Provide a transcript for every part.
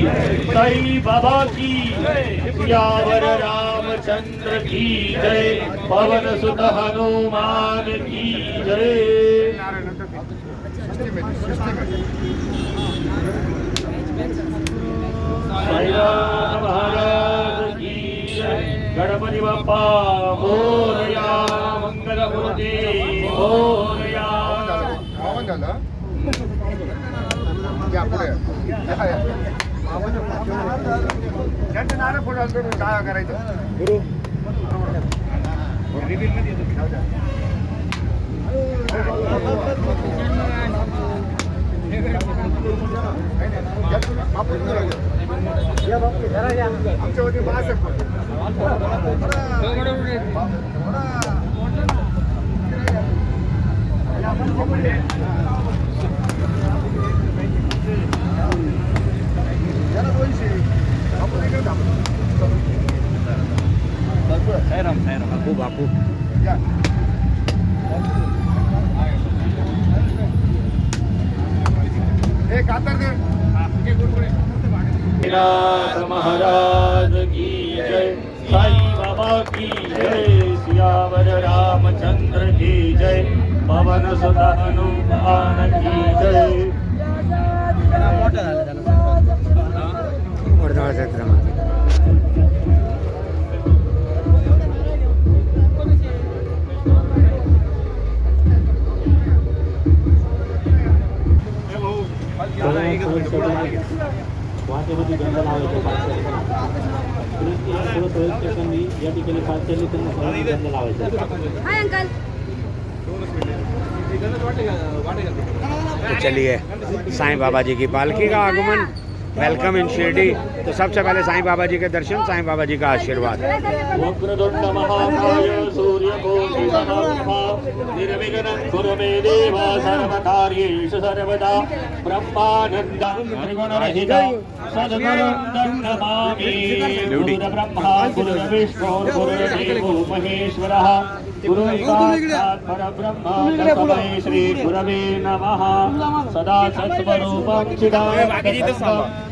साई बाबा की सियावर रामचंद्र की जय। पवन सुत हनुमान की जय। साईराम महाराज की जय। गणपती बाप्पा मोरया मंगलमूर्ती मोरया मावन झालं या पुढे नारळ फोडाल तुम्ही काय करायचं? गुरु. आमच्या वती बासष्ट याला बापू बापू महाराज की जय साई बाबा की जय सियावर रामचंद्र की जय पवन सुत हनुमान की जय वर्धमाचा क्रमांक. वाटेमध्ये गंध लावायचं थोडं सोयीस स्टेशननी या ठिकाणी फास्ट चालली त्यांना गंध लावायचं हाय अंकल. तो चलिए साईं बाबा जी की पालकी का आगमन। वेलकम इन शिरडी तो सबसे पहले साईं बाबा जी के दर्शन साईं बाबा जी का आशीर्वाद वक्रतुंड महाकाय सूर्यकोटि समप्रभा निर्विघ्नं कुरु मे गुरु श्री गुरवे नमः सदा सत्स्वरूपं चिदानन्दं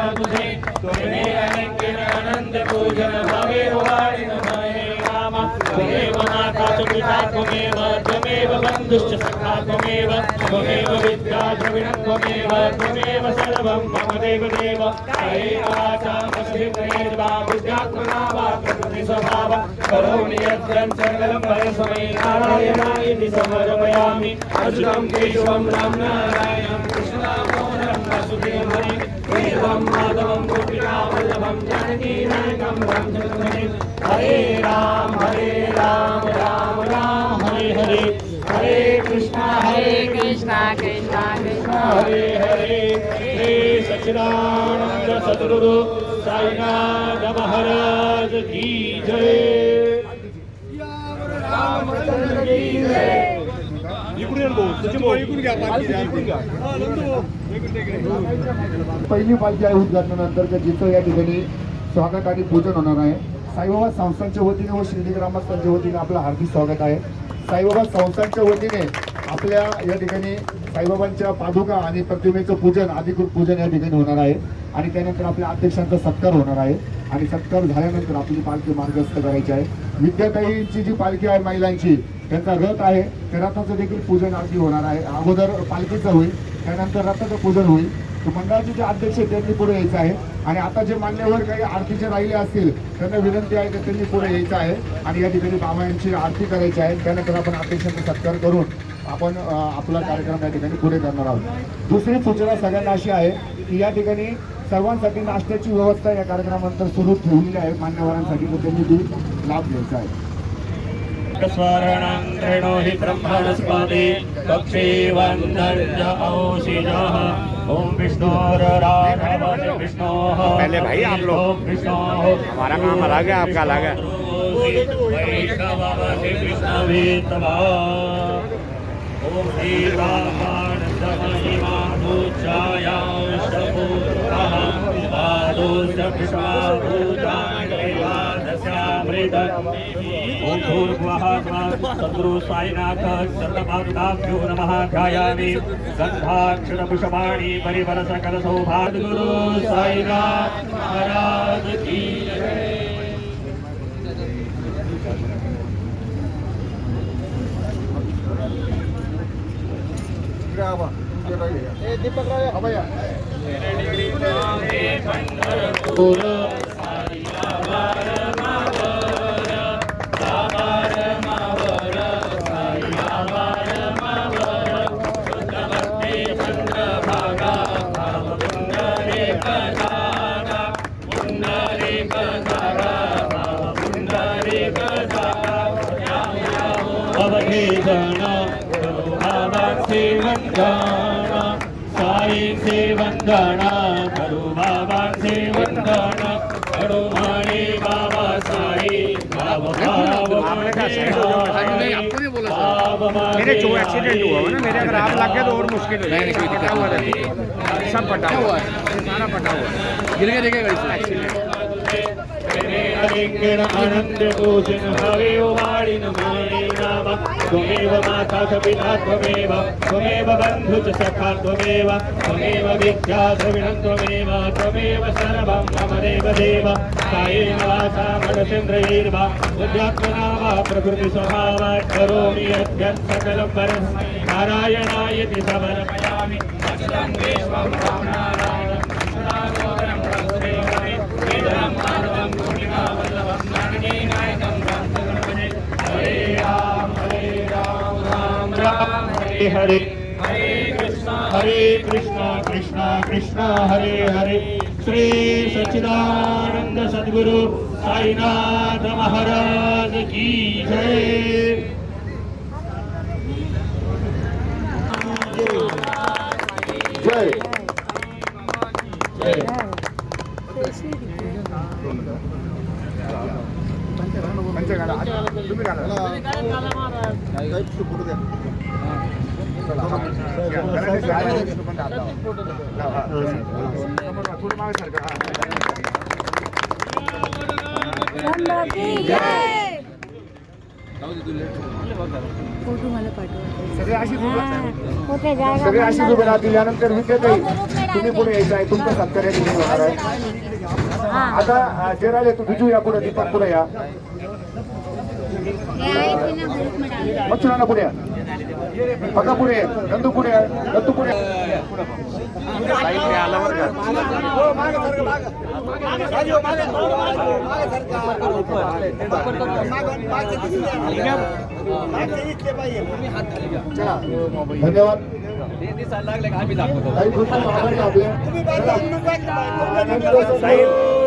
पाहिन तुझे तुझे अनेक अनंत पूजन भवे वाढीन महे रामा त्वमेव माता च पिता त्वमेव त्वमेव बन्धुश्च सखा त्वमेव त्वमेव विद्या द्रविणं त्वमेव त्वमेव सर्वं मम देव हरे वाचा मस्तिष्ठेर्वा बुद्ध्यात्मना वा प्रकृति स्वभाव करोमि यद्यं सकलं परस्मै नारायणाय समर्पयामि अच्युतं केशवं राम नारायणं कृष्णदामोदरं वासुदेवं हरि वेदं माधवं गोपिकावल्लभं जानकीनायकं रामचन्द्रं हरे राम हरे राम राम राम हरे हरे। हरे कृष्णा हरे कृष्णा। कृष्णा कृष्णा हरे हरे। हे सच्चिदानंद सद्गुरु साईनाथ महाराज की जय। पहिली पालखी आहे. उद्घाटनानंतर जिचं या ठिकाणी स्वागत आणि पूजन होणार आहे. साईबाबा संस्थांच्या वतीने व शिर्डी ग्रामस्थांच्या वतीने आपलं हार्दिक स्वागत आहे. साईबाबा संस्थांच्या वतीने आपल्या या ठिकाणी साईबाबांच्या पादुका आणि प्रतिमेचं पूजन अधिकृत पूजन या ठिकाणी होणार आहे. आणि त्यानंतर आपल्या अध्यक्षांचा सत्कार होणार आहे. आणि सत्कार झाल्यानंतर आपली पालखी मार्गस्थ करायची आहे. विद्याताईंची जी पालखी आहे महिलांची त्यांचा रथ आहे. त्या रथाचं देखील पूजन आधी होणार आहे. अगोदर पालखीचं होईल त्यानंतर रथाचं पूजन होईल. मंडळाचे जे अध्यक्ष त्यांनी पुढे यायचं आहे. आणि आता जे मान्यवर काही आरतीचे राहिले असतील त्यांना विनंती आहे की त्यांनी पुढे यायचं आहे. आणि या ठिकाणी बाबा आरती करायची आहे. त्यानंतर आपण अध्यक्षांचा सत्कार करून आपण आपला कार्यक्रम या ठिकाणी पुढे करणार आहोत. दुसरी सूचना सगळ्यांना अशी आहे की या ठिकाणी सर्वांसाठी नाश्त्याची व्यवस्था या कार्यक्रमानंतर सुरू ठेवलेली आहे. मान्यवरांसाठी तर त्यांनी ती लाभ घ्यायचा आहे. स्वरणं हि पक्षी वन्दर्य औषिजः। ओम विष्णु विष्णोः पहले भाई आप लोग। हमारा काम अलग है, आपका अलग है। ओम श्री ॐ भूर्भुवः सद्गुरु साईनाथ नमः ध्यायामि गन्धाक्षरपुषपाणि परिवरसकल सौभाग्यगुरु साईनाथ महाराज की जय अवधेशन साईचे वंदन करू वंदन बाबा आपको नहीं बोला सर। मेरे जो एक्सीडेंट हुआ ना मेरे अगर आप लग गए तो और मुश्किल हो जाएगी। क्या हुआ? था सब पटा हुआ? है सारा पटा हुआ है गिर गया गाड़ी से। अलिंगण आनंद हवे वाणिन माणे नाम त्वमेव माता च पिता त्वमेव त्वमेव बन्धु च सखा त्वमेव त्वमेव विद्या द्रविणं त्वमेव त्वमेव सर्वं मम देव देव कायेन वाचा मनसेन्द्रयैर्वा बुद्ध्यात्मना वा प्रकृतिस्वभावा करोमि यद्यत् सकलं परं नारायणायति समर्पयामि। अखिलं विश्वं रामनारायण हरे हरे. हरे कृष्ण हरे कृष्ण कृष्ण कृष्ण हरे हरे. श्री सच्चिदानंद सद्गुरु साईनाथ महाराज की जय. जय. पंचगाडा तुम्ही फोटो मला पाठवा सगळे अशी कुठे जागा सगळे अशी उभे राहतील. यानंतर विद्याताई तुम्ही पुढे यायचं आहे तुमचं सत्कार्य तुम्ही होणार आहे. आता जे राहिले तू बिजू या पुढे दीपक पुढे या. मच्छुरांना पुढे या. पका पुढे ये. नंदू पुढे या. दत्तू पुढे या. चला धन्यवाद काही गोष्टी आभारी आपल्या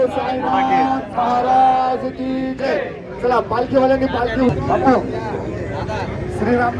साईनाथ महाराज की जय चला पालखीवाल्यांनी पालखी बापू श्रीराम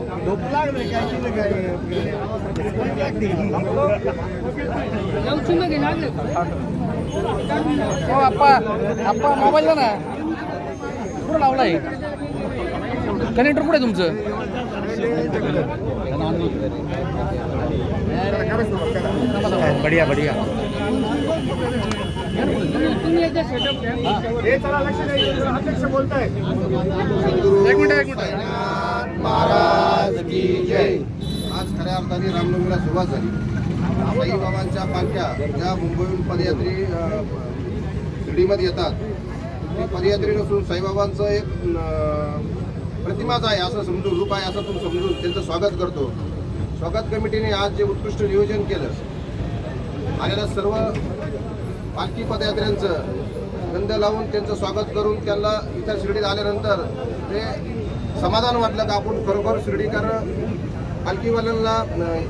हो आप्पा आप्पा ना कुठं लावलाय कनेक्टर कुठे आहे तुमचं बढ़िया बढ़िया लक्ष बोलताय एक मिनिट. एक मिनिट. आज खऱ्या अर्थाने रामनवमीला सुरुवात झाली. साईबाबांच्या पालख्या ज्या मुंबईहून पदयात्री शिर्डीमध्ये येतात ती पदयात्री नसून साईबाबांचं एक प्रतिमाच आहे असं समजून रूप आहे असं तुम्ही समजून त्यांचं स्वागत करतो. स्वागत कमिटीने आज जे उत्कृष्ट नियोजन केलं आलेल्या सर्व पालखी पदयात्र्यांचं गंध लावून त्यांचं स्वागत करून त्यांना इथं शिर्डीत आल्यानंतर ते समाधान वाटलं का आपण खरोखर शिर्डीकर पालखीवाल्यांना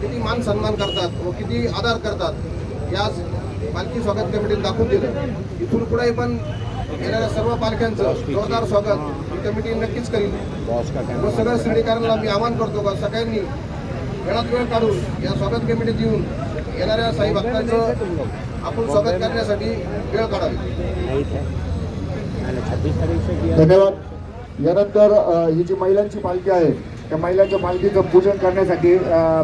किती मान सन्मान करतात व किती आदर करतात याच पालखी स्वागत कमिटीने दाखवून दिलं. इथून पुढे पण येणाऱ्या सर्व पालख्यांचं जोरदार स्वागत ही कमिटी नक्कीच करील. व सगळ्या शिर्डीकरांना मी आवाहन करतो का सगळ्यांनी वेळात वेळ काढून या स्वागत कमिटीत येऊन येणाऱ्या साई भक्तांचं आपण स्वागत करण्यासाठी वेळ काढावी. धन्यवाद. यानंतर ही जी महिलांची पालखी आहे त्या महिलांच्या पालखीचं पूजन करण्यासाठी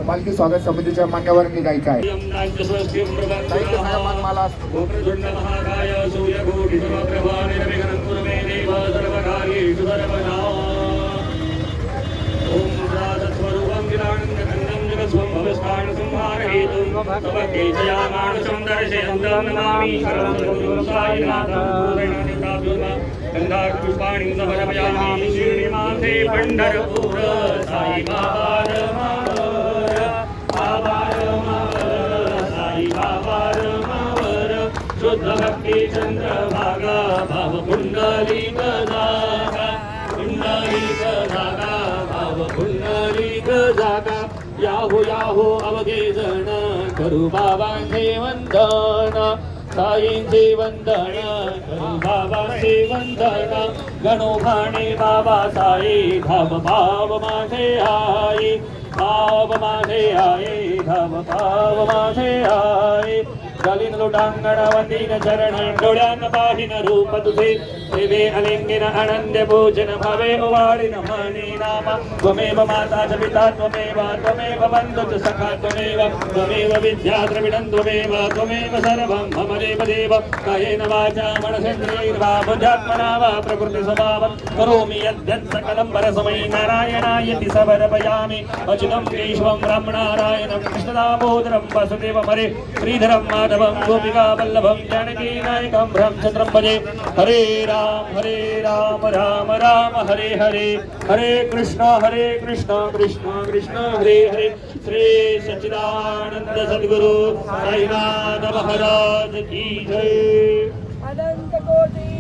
पालखी स्वागत समितीच्या मान्यवरांनी जायचं आहे. चिदानन्दखण्डं जगत्स्वं भवस्कान् संहारहेतुं तव केशयामानसं दर्शयन्तं नमामि शरणं गुरुं समर्पयामि शिर्डिमाथे पण्ढरपूर साई बाबा रमावर बाबा रमावर साई बाबा रमावर शुद्ध भक्ती याहो अवघे जण करू बाबांचे वंदन. साईंचे वंदन करू बाबांचे वंदन. गणोभाणे बाबा साई धाम भाव माझे आई. भाव माझे आई धाम भाव माझे आई. गलिन लोटांगण वंदीन चरण डोळ्यान पाहिन रूप तुझे. सेवे अलिंगिन अनंद भोजन भवे उवाडिन मनी नाम. त्वमेव माता च पिता त्वमेव त्वमेव बन्धु च सखा त्वमेव त्वमेव विद्या द्रविडं त्वमेव त्वमेव सर्वं मम देव. देव कायेन वाचा मनसेन्द्रियैर्वा बुद्ध्यात्मना वा प्रकृति स्वभावं करोमि यद्यत् सकलं परस्मै नारायणायति समर्पयामि. अच्युतं केशवं रमणारायणं कृष्णदामोदरं वसुदेवमरे. श्रीधरं माधवं गोपिका गोपिकावल्लभं जानकीनायकं ब्रह्मचन्द्रं भजे। हरे राम हरे राम राम राम हरे हरे। हरे कृष्ण हरे कृष्ण कृष्ण कृष्ण हरे हरे। श्री सच्चिदानन्द सद्गुरु साईनाथ महाराज की जय। अनंत कोटी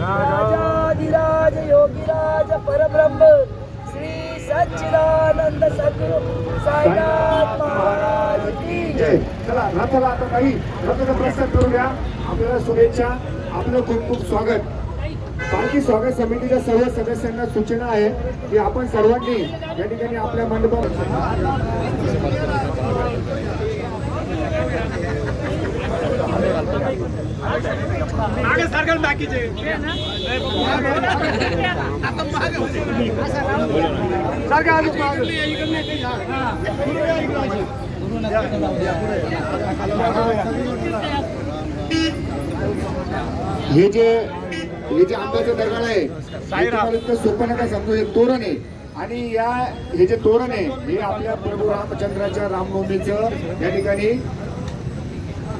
राजाधिराज योगिराज परब्रह्म। सच्चिदानंद सद्गुरु साईनाथ महाराज की जय. चला रथाला आता काही रथाचा प्रस्थान करूया द्या. आपल्याला शुभेच्छा आपलं खूप खूप स्वागत. पालखी स्वागत समितीच्या सर्व सदस्यांना सूचना आहे की आपण सर्वांनी या ठिकाणी आपल्या मंडपात हे जे हे जे आंब्याचं दरगाड आहे हे इतकं सोपं नका समजू हे तोरण आहे. आणि या हे जे तोरण आहे हे आपल्या प्रभू रामचंद्राच्या रामनवमीचं या ठिकाणी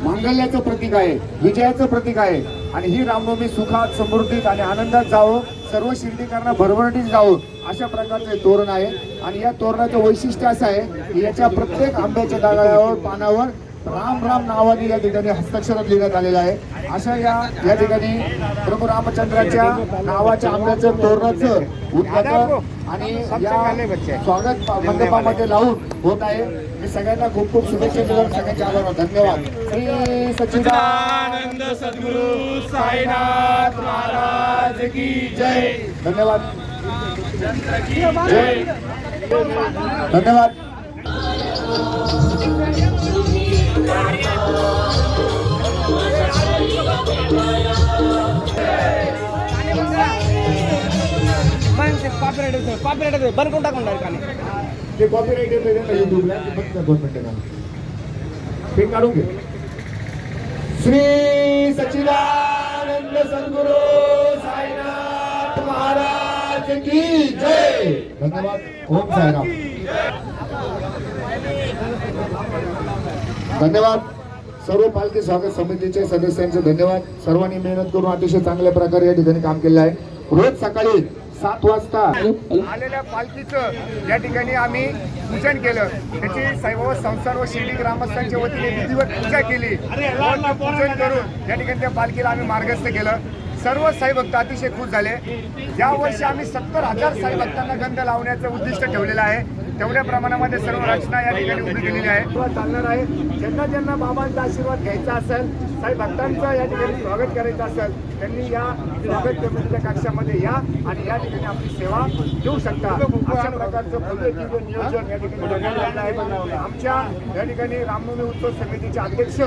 मांगल्याचं प्रतीक आहे विजयाचं प्रतीक आहे. आणि ही रामनवमी सुखात समृद्धीत आणि आनंदात जावं. सर्व शिर्डीकरांना भरभरटीत जावं. अशा प्रकारचे तोरण आहे. आणि या तोरणाचं वैशिष्ट्य असं आहे की याच्या प्रत्येक आंब्याच्या दागावर पानावर राम राम नावाने या ठिकाणी हस्ताक्षरात लिहिण्यात आलेलं आहे. अशा या या ठिकाणी प्रभू रामचंद्राच्या नावाच्या आंब्याचं तोरणाचं उद्घाटन आणि या स्वागत मंडपामध्ये लावून होत आहे. मी सगळ्यांना खूप खूप शुभेच्छा देतो. सगळ्यांचे आभार धन्यवाद. श्री सच्चिदानंद सद्गुरु साईनाथ महाराज की जय. धन्यवाद. जय. धन्यवाद. बंद करून टाकून डायरेक्ट ते कॉपीराईट येतं ना ते फक्त दोन मिनिटं ते काढून घे श्री सच्चिदानंद सद्गुरु साईनाथ महाराज की जय. धन्यवाद. ओम साईराम. धन्यवाद. सर्व पालखी स्वागत समितीचे सदस्यांचे धन्यवाद. सर्वांनी मेहनत करून अतिशय चांगल्या प्रकारे या ठिकाणी काम केलेलं आहे. रोज सकाळी सात वाजता आलेल्या पालखीचं या ठिकाणी आम्ही पूजन केलं. त्याची साईबाबा संस्थान व शिर्डी ग्रामस्थांच्या वतीने विधिवत पूजा केली. पूजन करून या ठिकाणी त्या पालखीला आम्ही मार्गस्थ केलं. सर्व साई भक्त अतिशय खुश झाले. या वर्षी आम्ही सत्तर हजार साई भक्तांना गंध लावण्याचं उद्दिष्ट ठेवलेलं आहे. तेवढ्या प्रमाणामध्ये सर्व रचना या ठिकाणी उभी केलेली आहे. किंवा चालणार आहे. ज्यांना ज्यांना बाबांचा आशीर्वाद घ्यायचा असेल साई भक्तांचं या ठिकाणी स्वागत करायचं असेल त्यांनी या स्वागत कमिटीच्या कक्षामध्ये या आणि या ठिकाणी आपली सेवा देऊ शकता. अशा प्रकारचं पद्धतीचं नियोजन या ठिकाणी आहे. आमच्या या ठिकाणी रामनवमी उत्सव समितीचे अध्यक्ष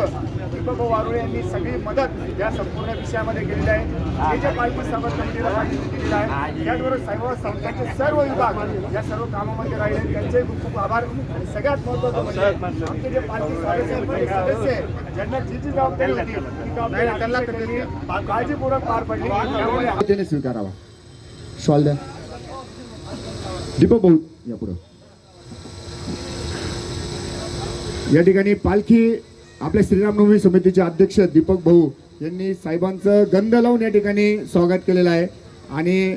दीपक वारुळे यांनी सगळी मदत या संपूर्ण विषयामध्ये केलेली आहे. हे जे पालखी स्वागत कमिटीला पाठिंबा दिलेला आहे त्याचबरोबर साईबाबा संस्थांचे सर्व विभाग या सर्व कामामध्ये राहिले त्यांचे खूप खूप आभार. आणि सगळ्यात महत्वाचं म्हणजे आमचे जे पालखी स्वागत समितीचे सदस्य ज्यांना जी जी जबाबदारी होती ती जबाबदारी अतिशय काळजी काळजीपूर्वक पार पडली. त्याने स्वीकारावा. शॉल द्या. दीपक भाऊ या पुढं. या ठिकाणी पालखी आपल्या श्रीरामनवमी समितीचे अध्यक्ष दीपक भाऊ यांनी साहेबांचं गंध लावून या ठिकाणी स्वागत केलेलं आहे. आणि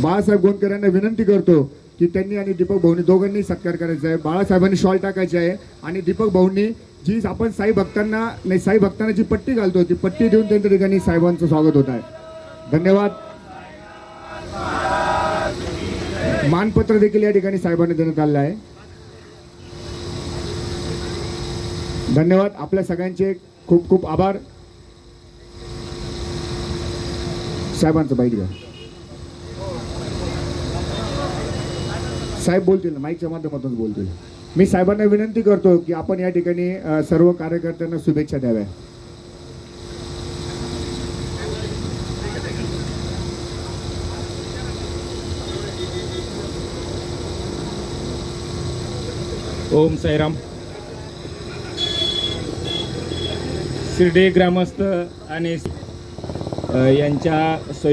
बाळासाहेब गोंदकर यांना विनंती करतो की त्यांनी आणि दीपक भाऊनी दोघांनी सत्कार करायचा आहे. बाळासाहेबांनी शॉल टाकायचे आहे. आणि दीपक भाऊंनी जी आपण साई भक्तांना नाही साई भक्तांना जी पट्टी घालतो ती पट्टी देऊन त्यांच्या ठिकाणी साहेबांचं स्वागत होत आहे. धन्यवाद. मानपत्र देखील या ठिकाणी साहेबांनी देण्यात आलेलं आहे. धन्यवाद. आपल्या सगळ्यांचे खूप खूप आभार. साहेबांचं बाईट घ्या. साहेब बोलतील माईकच्या माध्यमातून बोलतील. मी साहेबांना विनंती करतो की आपण या ठिकाणी सर्व कार्यकर्त्यांना शुभेच्छा द्याव्या. ओम साईराम. शिर्डी ग्रामस्थ आणि यांच्या